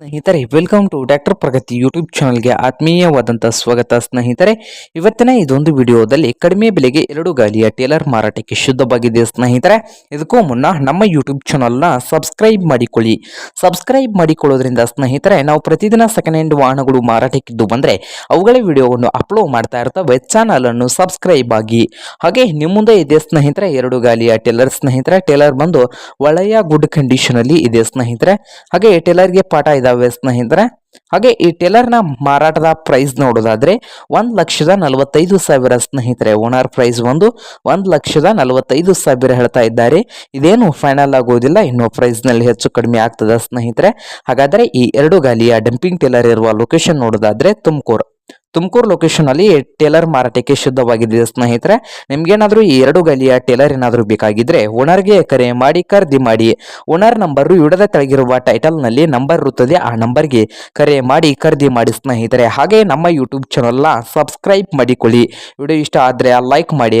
ಸ್ನೇಹಿತರೆ welcome to doctor Pragati YouTube ಚಾನಲ್ಗೆ ಆತ್ಮೀಯವಾದಂಥ ಸ್ವಾಗತ. ಸ್ನೇಹಿತರೆ, ಇವತ್ತಿನ ಇದೊಂದು ವಿಡಿಯೋದಲ್ಲಿ ಕಡಿಮೆ ಬೆಲೆಗೆ ಎರಡು ಗಾಲಿಯ ಟೇಲರ್ ಮಾರಾಟಕ್ಕೆ ಶುದ್ಧವಾಗಿದೆ. ಸ್ನೇಹಿತರೆ, ಇದಕ್ಕೂ ಮುನ್ನ ನಮ್ಮ ಯೂಟ್ಯೂಬ್ ಚಾನಲ್ನ ಸಬ್ಸ್ಕ್ರೈಬ್ ಮಾಡಿಕೊಳ್ಳಿ. ಸಬ್ಸ್ಕ್ರೈಬ್ ಮಾಡಿಕೊಳ್ಳೋದ್ರಿಂದ ಸ್ನೇಹಿತರೆ, ನಾವು ಪ್ರತಿದಿನ ಸೆಕೆಂಡ್ ಹ್ಯಾಂಡ್ ವಾಹನಗಳು ಮಾರಾಟಕ್ಕಿದ್ದು ಬಂದರೆ, ಅವುಗಳ ವಿಡಿಯೋವನ್ನು ಅಪ್ಲೋಡ್ ಮಾಡ್ತಾ ಇರ್ತವೆ ಚಾನಲನ್ನು ಸಬ್ಸ್ಕ್ರೈಬ್ ಆಗಿ. ಹಾಗೆ ನಿಮ್ಮ ಮುಂದೆ ಇದೆ ಸ್ನೇಹಿತರೆ, ಎರಡು ಗಾಲಿಯ ಟೇಲರ್. ಸ್ನೇಹಿತರೆ, ಟೇಲರ್ ಬಂದು ಒಳ್ಳೆಯ ಗುಡ್ ಕಂಡೀಷನ್ ಅಲ್ಲಿ ಇದೆ ಸ್ನೇಹಿತರೆ. ಹಾಗೆ ಟೇಲರ್ಗೆ ಪಾಠ ಸ್ನೇಹಿತರೆ ಹಾಗೆ ಈ ಟೇಲರ್ನ ಮಾರಾಟದ ಪ್ರೈಸ್ ನೋಡೋದಾದ್ರೆ ಒಂದ್ ಲಕ್ಷದ ನಲವತ್ತೈದು ಸಾವಿರ ಸ್ನೇಹಿತರೆ. ಓನರ್ ಪ್ರೈಸ್ ಒಂದು, ಒಂದ್ ಲಕ್ಷದ ನಲವತ್ತೈದು ಸಾವಿರ ಹೇಳ್ತಾ ಇದ್ದಾರೆ. ಇದೇನು ಫೈನಲ್ ಆಗೋದಿಲ್ಲ, ಇನ್ನೂ ಪ್ರೈಸ್ನಲ್ಲಿ ಹೆಚ್ಚು ಕಡಿಮೆ ಆಗ್ತದ ಸ್ನೇಹಿತರೆ. ಹಾಗಾದ್ರೆ ಈ ಎರಡು ಗಾಲಿಯ ಡಂಪಿಂಗ್ ಟೇಲರ್ ಇರುವ ಲೊಕೇಶನ್ ನೋಡೋದಾದ್ರೆ ತುಮಕೂರು. ತುಮಕೂರು ಲೊಕೇಶನ್ ಅಲ್ಲಿ ಟೇಲರ್ ಮಾರಾಟಕ್ಕೆ ಶುದ್ಧವಾಗಿದೆ ಸ್ನೇಹಿತರೆ. ನಿಮ್ಗೇನಾದ್ರೂ ಈ ಎರಡು ಗಲಿಯ ಟೇಲರ್ ಏನಾದರೂ ಬೇಕಾಗಿದ್ರೆ ಓನರ್ಗೆ ಕರೆ ಮಾಡಿ ಖರೀದಿ ಮಾಡಿ. ಓನರ್ ನಂಬರ್ ಇಡದ ಕೆಳಗಿರುವ ಟೈಟಲ್ನಲ್ಲಿ ನಂಬರ್ ಇರುತ್ತದೆ, ಆ ನಂಬರ್ಗೆ ಕರೆ ಮಾಡಿ ಖರೀದಿ ಮಾಡಿ ಸ್ನೇಹಿತರೆ. ಹಾಗೆ ನಮ್ಮ ಯೂಟ್ಯೂಬ್ ಚಾನಲ್ನ ಸಬ್ಸ್ಕ್ರೈಬ್ ಮಾಡಿಕೊಳ್ಳಿ. ವಿಡಿಯೋ ಇಷ್ಟ ಆದರೆ ಲೈಕ್ ಮಾಡಿ.